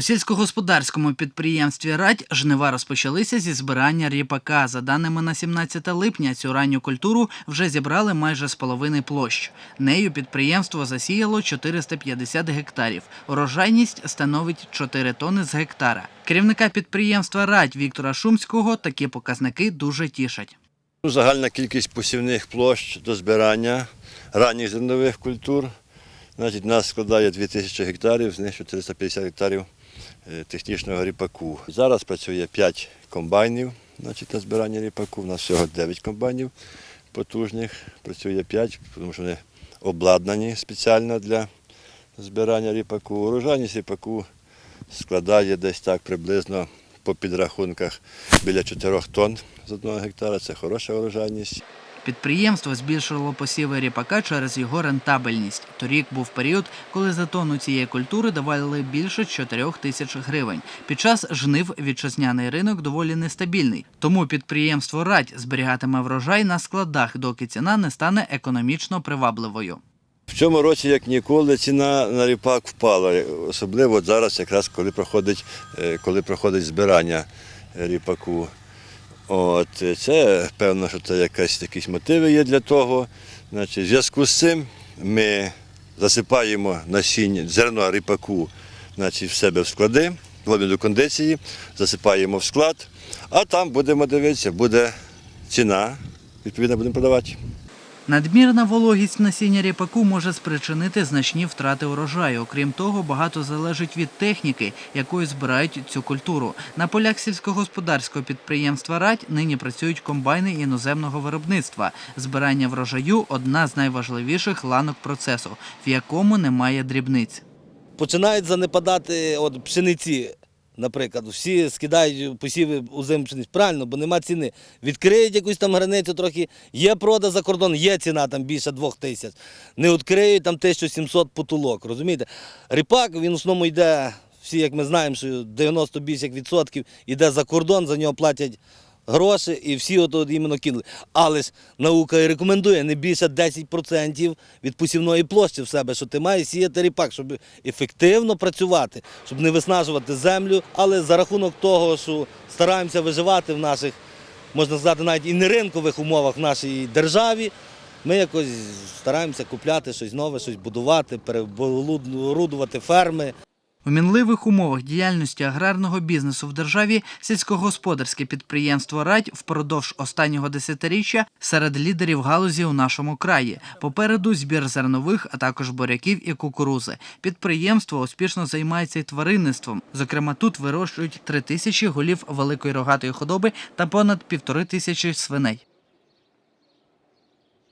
У сільськогосподарському підприємстві Радь жнива розпочалися зі збирання ріпака. За даними на 17 липня, цю ранню культуру вже зібрали майже з половини площ. Нею підприємство засіяло 450 гектарів. Урожайність становить 4 тони з гектара. Керівника підприємства Радь Віктора Шумського такі показники дуже тішать. Загальна кількість посівних площ до збирання ранніх зернових культур значить, нас складає 2000 гектарів, з них 450 гектарів технічного ріпаку. Зараз працює 5 комбайнів значить, на збирання ріпаку. У нас всього 9 комбайнів потужних, працює 5, тому що вони обладнані спеціально для збирання ріпаку. Урожайність ріпаку складає десь так приблизно по підрахунках біля 4 тонн з одного гектара. Це хороша урожайність. Підприємство збільшило посіви ріпака через його рентабельність. Торік був період, коли за тонну цієї культури давали більше 4 тисяч гривень. Під час жнив вітчизняний ринок доволі нестабільний. Тому підприємство Радь зберігатиме врожай на складах, доки ціна не стане економічно привабливою. В цьому році, як ніколи, ціна на ріпак впала. Особливо зараз, якраз коли проходить, е, коли проходить збирання е, ріпаку. От, е, це певно, що це якась якісь мотиви є для того. Значить, в зв'язку з цим ми засипаємо насіння зерно ріпаку значить, в себе в склади, ловимо до кондиції, засипаємо в склад, а там будемо дивитися, буде ціна, відповідно будемо продавати. Надмірна вологість насіння ріпаку може спричинити значні втрати урожаю. Окрім того, багато залежить від техніки, якою збирають цю культуру. На полях сільськогосподарського підприємства Радь нині працюють комбайни іноземного виробництва. Збирання врожаю одна з найважливіших ланок процесу, в якому немає дрібниць. починають занепадати пшениці. Наприклад, всі скидають посіви у пшениці. Правильно, бо нема ціни. Відкриють якусь там границю трохи, є продаж за кордон, є ціна там більше двох тисяч. Не відкриють там 1700 потулок, розумієте? Ріпак, він в основному йде, всі, як ми знаємо, що 90 більше відсотків йде за кордон, за нього платять гроші і всі от, іменно кинули. Але ж наука і рекомендує не більше 10% від посівної площі в себе, що ти маєш сіяти ріпак, щоб ефективно працювати, щоб не виснажувати землю. Але за рахунок того, що стараємося виживати в наших, можна сказати, навіть і не ринкових умовах в нашій державі. Ми якось стараємося купляти щось нове, щось будувати, перебудувати ферми. У мінливих умовах діяльності аграрного бізнесу в державі сільськогосподарське підприємство Радь впродовж останнього десятиріччя серед лідерів галузі у нашому краї. Попереду збір зернових, а також буряків і кукурузи. Підприємство успішно займається і тваринництвом. Зокрема, тут вирощують три тисячі голів великої рогатої худоби та понад півтори тисячі свиней.